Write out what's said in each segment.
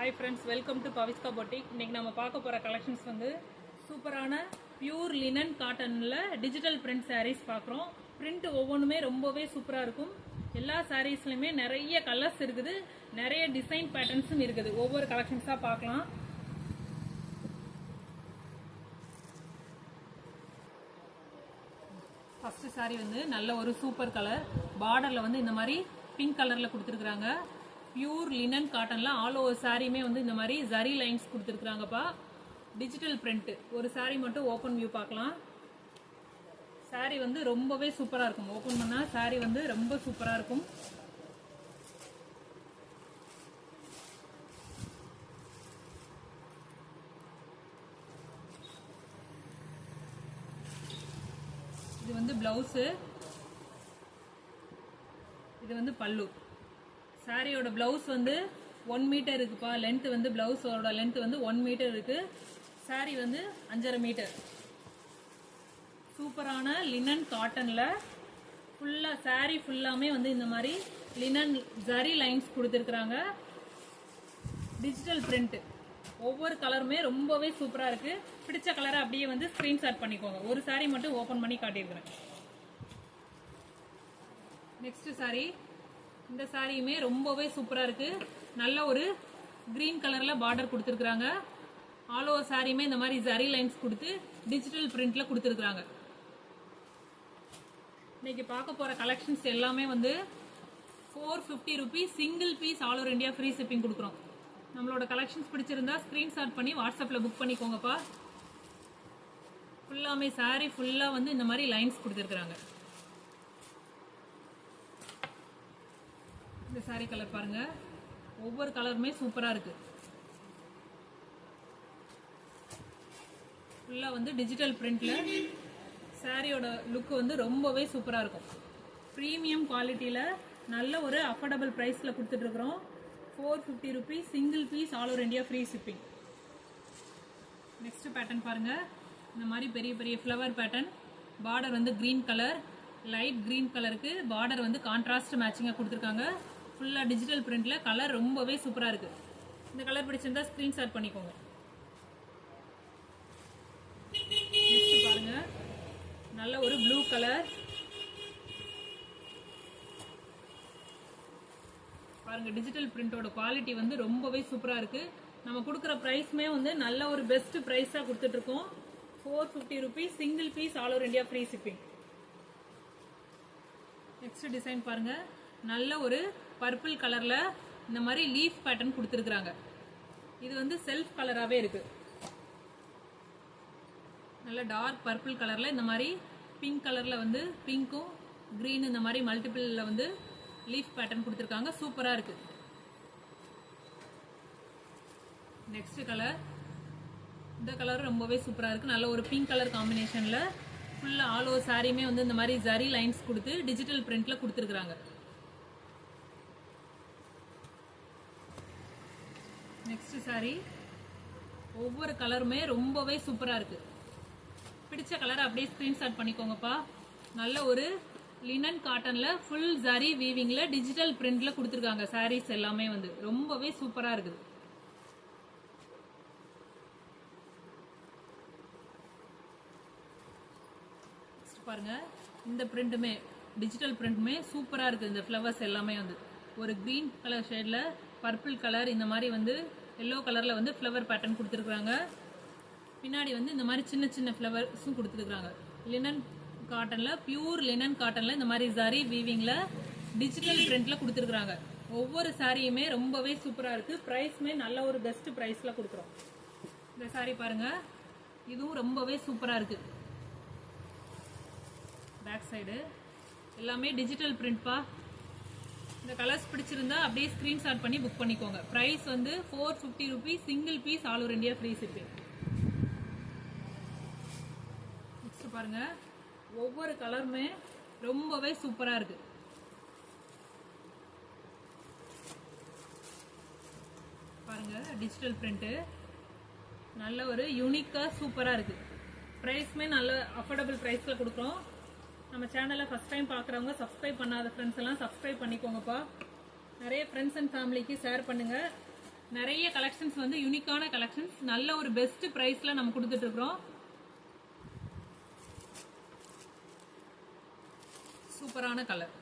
Hi friends welcome to Paviska boutique இன்னைக்கு நம்ம பார்க்க போகிற கலெக்ஷன்ஸ் வந்து சூப்பரான பியூர் லினன் காட்டனில் டிஜிட்டல் பிரிண்ட் சாரீஸ் பார்க்குறோம். பிரிண்ட் ஒவ்வொன்றுமே ரொம்பவே சூப்பராக இருக்கும். எல்லா சாரீஸ்லையுமே நிறைய கலர்ஸ் இருக்குது. நிறைய டிசைன் பேட்டர்ன்ஸும் இருக்குது. ஒவ்வொரு கலெக்ஷன்ஸாக பார்க்கலாம். ஃபஸ்ட்டு சாரீ வந்து நல்ல ஒரு சூப்பர் கலர் பார்டரில் வந்து இந்த மாதிரி பிங்க் கலரில் கொடுத்துருக்குறாங்க. பியூர் லினன் காட்டன்லாம் ஆல் ஓவர் சாரியுமே வந்து இந்த மாதிரி ஜரி லைன்ஸ் கொடுத்துருக்குறாங்கப்பா. டிஜிட்டல் பிரிண்ட் ஒரு சாரி மட்டும் ஓப்பன் வியூ பார்க்கலாம். சாரி வந்து ரொம்பவே சூப்பராக இருக்கும். ஓப்பன் பண்ணால் சாரி வந்து ரொம்ப சூப்பராக இருக்கும். இது வந்து பிளவுஸு இது வந்து பல்லு. சாரியோட பிளவுஸ் வந்து ஒன் மீட்டர் இருக்குப்பா. லென்த் வந்து பிளவுஸோட லென்த் வந்து ஒன் மீட்டர் இருக்கு. சாரி வந்து அஞ்சரை மீட்டர் சூப்பரான லினன் காட்டனில் ஃபுல்லாக சாரி ஃபுல்லாமே வந்து இந்த மாதிரி லினன் ஜரி லைன்ஸ் கொடுத்துருக்குறாங்க. டிஜிட்டல் பிரிண்ட்டு ஒவ்வொரு கலருமே ரொம்பவே சூப்பராக இருக்குது பிடிச்ச கலரை அப்படியே வந்து ஸ்க்ரீன்ஷாட் பண்ணிக்கோங்க. ஒரு saree மட்டும் ஓப்பன் பண்ணி காட்டியிருக்கிறேன். நெக்ஸ்ட் சாரீ இந்த சாரியுமே ரொம்பவே சூப்பராக இருக்குது நல்ல ஒரு க்ரீன் கலரில் பார்டர் கொடுத்துருக்குறாங்க. ஆல் ஓவர் சாரியுமே இந்த மாதிரி ஜரி லைன்ஸ் கொடுத்து டிஜிட்டல் பிரிண்டில் கொடுத்துருக்குறாங்க. இன்னைக்கு பார்க்க போகிற கலெக்ஷன்ஸ் எல்லாமே வந்து four fifty rupees single piece all over India free shipping கொடுக்குறோம். நம்மளோட கலெக்ஷன்ஸ் பிடிச்சிருந்தா ஸ்க்ரீன்ஷாட் பண்ணி வாட்ஸ்அப்பில் புக் பண்ணிக்கோங்கப்பா. ஃபுல்லாமே saree ஃபுல்லாக வந்து இந்த மாதிரி லைன்ஸ் கொடுத்துருக்குறாங்க. சாரி கலர் பாருங்க. ஒவ்வொரு கலருமே சூப்பராக இருக்கு. ஃபுல்லாக வந்து டிஜிட்டல் பிரிண்ட்ல சாரியோட லுக் வந்து ரொம்பவே சூப்பராக இருக்கும். ப்ரீமியம் குவாலிட்டியில் நல்ல ஒரு அஃபோர்டபுள் ப்ரைஸில் கொடுத்துட்ருக்குறோம் four fifty rupees single piece all over India free shipping next pattern பாருங்க. இந்த மாதிரி பெரிய பெரிய ஃப்ளவர் பேட்டர்ன் பார்டர் வந்து க்ரீன் கலர் லைட் க்ரீன் கலருக்கு பார்டர் வந்து கான்ட்ராஸ்ட் மேட்சிங்காக கொடுத்துருக்காங்க. ஃபுல்லாக டிஜிட்டல் பிரிண்டில் கலர் ரொம்பவே சூப்பராக இருக்குது இந்த கலர் பிடிச்சிருந்தா ஸ்க்ரீன்ஷாட் பண்ணிக்கோங்க. நெக்ஸ்ட் நல்ல ஒரு ப்ளூ கலர் பாருங்க டிஜிட்டல் பிரிண்டோட குவாலிட்டி வந்து ரொம்பவே சூப்பராக இருக்கு. நம்ம கொடுக்குற ப்ரைஸுமே வந்து நல்ல ஒரு பெஸ்ட் ப்ரைஸாக கொடுத்துட்ருக்கோம். Four fifty rupees single piece all over India free shipping next design பாருங்கள் நல்ல ஒரு பர்பிள் கலரில் இந்த மாதிரி லீஃப் பேட்டர்ன் கொடுத்துருக்குறாங்க. இது வந்து செல்ஃப் கலராகவே இருக்கு. நல்ல டார்க் பர்பிள் கலரில் இந்த மாதிரி பிங்க் கலரில் வந்து பிங்க்கும் க்ரீன் இந்த மாதிரி மல்டிபிளில் வந்து லீஃப் பேட்டர்ன் கொடுத்துருக்காங்க. சூப்பராக இருக்கு. நெக்ஸ்ட் கலர் இந்த கலர் ரொம்பவே சூப்பராக இருக்கு. நல்ல ஒரு பிங்க் கலர் காம்பினேஷனில் ஃபுல்லாக ஆல் ஓவர் சாரியுமே வந்து இந்த மாதிரி ஜரி லைன்ஸ் கொடுத்து டிஜிட்டல் பிரிண்ட்ல கொடுத்துருக்குறாங்க. நெக்ஸ்ட் சாரி ஒவ்வொரு கலருமே ரொம்பவே சூப்பராக இருக்கு. பிடிச்ச கலர் அப்படியே ஸ்கிரீன்ஷாட் பண்ணிக்கோங்கப்பா. நல்ல ஒரு லினன் காட்டனில் ஃபுல் சாரி வீவிங்கில் டிஜிட்டல் பிரிண்டில் கொடுத்துருக்காங்க. சாரீஸ் எல்லாமே வந்து ரொம்பவே சூப்பராக இருக்குது. பாருங்க. இந்த பிரிண்ட்டுமே டிஜிட்டல் பிரிண்ட்டுமே சூப்பராக இருக்குது இந்த ஃப்ளவர்ஸ் எல்லாமே வந்து. ஒரு கிரீன் கலர் ஷேடில் பர்பிள் கலர் இந்த மாதிரி வந்து எல்லோ கலரில் வந்து ஃப்ளவர் பேட்டர்ன் கொடுத்துருக்குறாங்க. பின்னாடி வந்து இந்த மாதிரி சின்ன சின்ன ஃப்ளவர்ஸும் கொடுத்துருக்குறாங்க. லினன் காட்டனில் பியூர் லினன் காட்டனில் இந்த மாதிரி சாரி வீவிங்கில் டிஜிட்டல் பிரிண்ட்ல கொடுத்துருக்குறாங்க. ஒவ்வொரு சாரியுமே ரொம்பவே சூப்பராக இருக்குது ப்ரைஸுமே நல்ல ஒரு பெஸ்ட் ப்ரைஸில் கொடுக்குறோம். இந்த சாரி பாருங்கள் இதுவும் ரொம்பவே சூப்பராக இருக்குது பேக் சைடு எல்லாமே டிஜிட்டல் பிரிண்ட்பா இந்த கலர்ஸ் பிடிச்சிருந்தா அப்படியே ஸ்கிரீன்ஷாட் பண்ணி புக் பண்ணிக்கோங்க. ப்ரைஸ் வந்து four fifty rupees single piece all over India free shipping next பாருங்க. ஒவ்வொரு கலருமே ரொம்பவே சூப்பராக இருக்கு. பாருங்க டிஜிட்டல் பிரிண்ட்டு நல்ல ஒரு யூனிக்காக சூப்பராக இருக்கு. ப்ரைஸ்மே நல்ல அஃபோர்டபுள் ப்ரைஸில் கொடுக்குறோம். நம்ம சேனலை ஃபஸ்ட் டைம் பார்க்குறவங்க சப்ஸ்கிரைப் பண்ணாத ஃப்ரெண்ட்ஸ் எல்லாம் சப்ஸ்கிரைப் பண்ணிக்கோங்கப்பா. நிறைய ஃப்ரெண்ட்ஸ் அண்ட் ஃபேமிலிக்கு ஷேர் பண்ணுங்க. நிறைய கலெக்ஷன்ஸ் வந்து யூனிக்கான கலெக்ஷன்ஸ் நல்ல ஒரு பெஸ்ட் ப்ரைஸில் நம்ம கொடுத்துட்டு இருக்கிறோம். சூப்பரான கலர்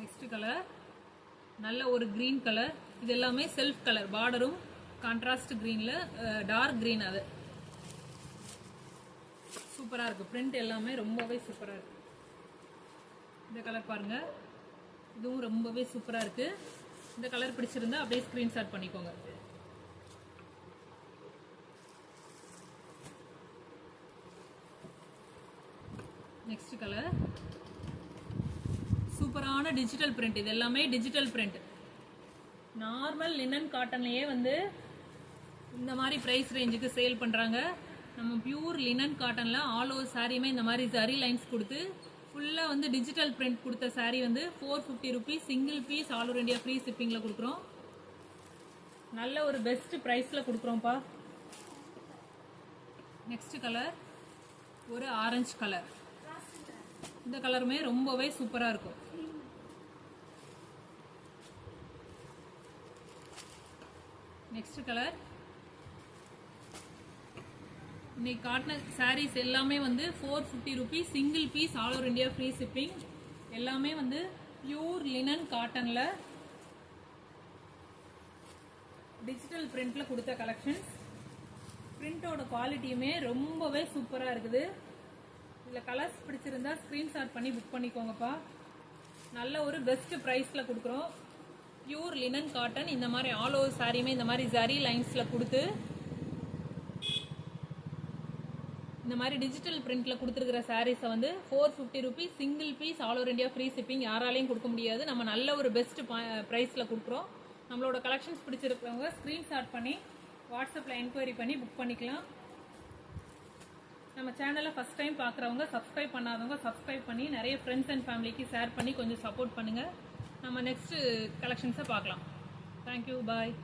நெக்ஸ்ட் கலர் நல்ல ஒரு க்ரீன் கலர் இது எல்லாமே செல்ஃப் கலர் பார்டரும் கான்ட்ராஸ்ட் கிரீனில் டார்க் க்ரீன் அது. சூப்பராக இருக்கு. பிரிண்ட் எல்லாமே ரொம்பவே சூப்பராக இருக்குது இந்த கலர் பாருங்க. இதுவும் ரொம்பவே சூப்பராக இருக்கு. இந்த கலர் பிடிச்சிருந்தா அப்படியே ஸ்க்ரீன்ஷாட் பண்ணிக்கோங்க. நெக்ஸ்ட் கலர் சூப்பரான டிஜிட்டல் பிரிண்ட் இது எல்லாமே டிஜிட்டல் பிரிண்ட் நார்மல் லினன் காட்டன்லேயே வந்து இந்த மாதிரி ப்ரைஸ் ரேஞ்சுக்கு சேல் பண்ணுறாங்க நம்ம பியூர் லினன் காட்டனில் ஆல் ஓவர் சாரியுமே இந்த மாதிரி ஜரி லைன்ஸ் கொடுத்து ஃபுல்லாக வந்து டிஜிட்டல் பிரிண்ட் கொடுத்த சாரீ வந்து four fifty rupees single piece all over India free ஷிப்பிங்கில் கொடுக்குறோம். நல்ல ஒரு பெஸ்ட் ப்ரைஸில் கொடுக்குறோம்ப்பா. நெக்ஸ்ட் கலர் ஒரு ஆரஞ்சு கலர் இந்த கலருமே ரொம்பவே சூப்பராக இருக்கும். நெக்ஸ்ட் கலர் இன்னைக்கு காட்டின சாரீஸ் எல்லாமே வந்து four fifty rupees single piece all over India free shipping எல்லாமே வந்து பியூர் லினன் காட்டனில் டிஜிட்டல் பிரிண்டில் கொடுத்த கலெக்ஷன்ஸ் பிரிண்டோட குவாலிட்டியுமே ரொம்பவே சூப்பராக இருக்குது. இதில் கலர்ஸ் பிடிச்சிருந்தா ஸ்க்ரீன்ஷாட் பண்ணி புக் பண்ணிக்கோங்கப்பா. நல்ல ஒரு பெஸ்ட் ப்ரைஸில் கொடுக்குறோம். பியூர் லினன் காட்டன் இந்த மாதிரி ஆல் ஓவர் சாரியுமே இந்த மாதிரி ஜரி லைன்ஸில் கொடுத்து இந்த மாதிரி டிஜிட்டல் பிரிண்ட்ல கொடுத்துருக்கிற சாரீஸை வந்து four fifty rupees single piece all over India free shipping யாராலையும் கொடுக்க முடியாது. நம்ம நல்ல ஒரு பெஸ்ட் ப்ரைஸில் கொடுக்குறோம். நம்மளோட கலெக்ஷன்ஸ் பிடிச்சிருக்கிறவங்க ஸ்க்ரீன்ஷாட் பண்ணி வாட்ஸ்அப்பில் என்கொயரி பண்ணி புக் பண்ணிக்கலாம். நம்ம சேனலை ஃபஸ்ட் டைம் பார்க்குறவங்க சப்ஸ்கிரைப் பண்ணாதவங்க சப்ஸ்கிரைப் பண்ணி நிறைய ஃப்ரெண்ட்ஸ் அண்ட் ஃபேமிலிக்கு ஷேர் பண்ணி கொஞ்சம் சப்போர்ட் பண்ணுங்கள் நம்ம நெக்ஸ்ட்டு கலெக்ஷன்ஸை பார்க்கலாம் தேங்க்யூ பாய்